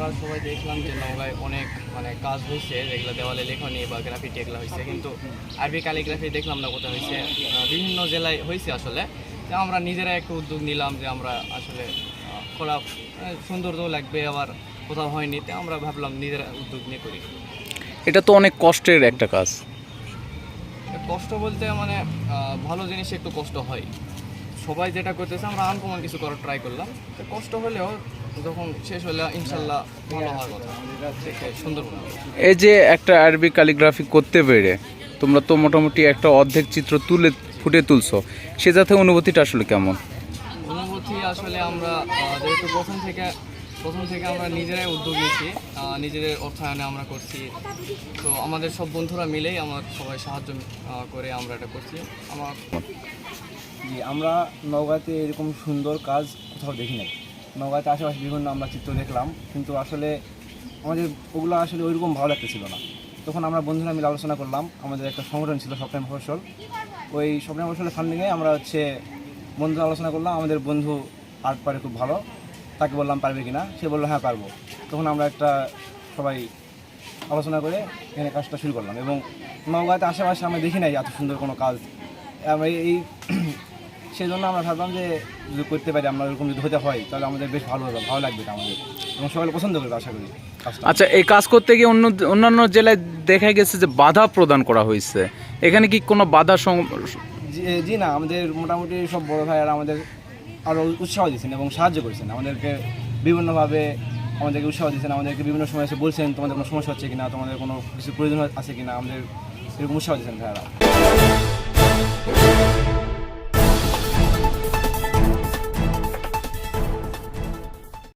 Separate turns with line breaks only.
আমরা সবাই দেখলাম যে নওগাঁয় অনেক মানে কাজ হয়েছে যেগুলো দেওয়ালে লেখনি বা গ্রাফিটি এগুলো হয়েছে। কিন্তু আরবি ক্যালিগ্রাফি দেখলাম না কোথাও হয়েছে। বিভিন্ন জেলায় হয়েছে আসলে। তো আমরা নিজেরা একটু উদ্যোগ নিলাম যে আমরা আসলে করা আহ, সুন্দর তো লাগবে আবার কোথাও হয়নি। তো আমরা ভাবলাম নিজেরা উদ্যোগ নিয়ে করি।
এটা তো অনেক কষ্টের একটা কাজ।
কষ্ট বলতে মানে ভালো জিনিস একটু কষ্ট হয়। সবাই যেটা করতেছে আমরা আনকমন কিছু করার ট্রাই করলাম। কষ্ট হলেও যখন শেষ হলে ইনশাল্লাহ ভালো হওয়ার কথা। সুন্দর
এই যে একটা আরবি ক্যালিগ্রাফি করতে পেরে তোমরা তো মোটামুটি একটা অর্ধেক চিত্র তুলে ফুটে তুলছো। সে যাতে অনুভূতিটা আসলে কেমন?
অনুভূতি আসলে আমরা যেহেতু প্রথম থেকে প্রথম থেকে আমরা নিজেরাই উদ্যোগ নিয়েছি নিজেদের অর্থায়নে আমরা করছি। তো আমাদের সব বন্ধুরা মিলেই আমার সবাই সাহায্য করে আমরা এটা করছি। আমার
জি আমরা নওগাঁতে এরকম সুন্দর কাজ কোথাও দেখি নাই। নওগাঁতে আশেপাশে বিভিন্ন আমরা চিত্র দেখলাম, কিন্তু আসলে আমাদের ওগুলো আসলে ওইরকম ভালো লাগতেছিল না। তখন আমরা বন্ধুরা মিলে আলোচনা করলাম, আমাদের একটা সংগঠন ছিল স্বপ্নের ফসল ওই স্বপ্নের ফসলের ফান্ডিংয়ে আমরা হচ্ছে বন্ধু আলোচনা করলাম, আমাদের বন্ধু আর্ট পারে খুব ভালো, তাকে বললাম পারবে কিনা? সে বলল হ্যাঁ পারব। তখন আমরা একটা সবাই আলোচনা করে এখানে কাজটা শুরু করলাম এবং নওগাঁতে আশেপাশে আমরা দেখি নাই এত সুন্দর কোনো কাজ। আমরা এই সেই জন্য আমরা ভাবলাম যে যদি করতে পারি আমরা এরকম যদি হতে হয় তাহলে আমাদের বেশ ভালো হবে ভালো লাগবে আমাদের। এবং সবাই পছন্দ করবে আশা করি।
আচ্ছা এই কাজ করতে গিয়ে অন্য অন্যান্য জেলায় দেখা গেছে যে বাধা প্রদান করা হয়েছে। এখানে কি কোনো বাধা
জি না আমাদের মোটামুটি সব বড় ভাইয়ারা আমাদের আরও উৎসাহ দিয়েছেন এবং সাহায্য করেছেন। আমাদেরকে বিভিন্নভাবে আমাদেরকে উৎসাহ দিয়েছেন আমাদেরকে বিভিন্ন সময় এসে বলছেন তোমাদের কোনো সমস্যা হচ্ছে কিনা তোমাদের কোনো কিছু প্রয়োজন আছে কিনা আমাদের এরকম উৎসাহ দিয়েছেন ভাইয়ারা।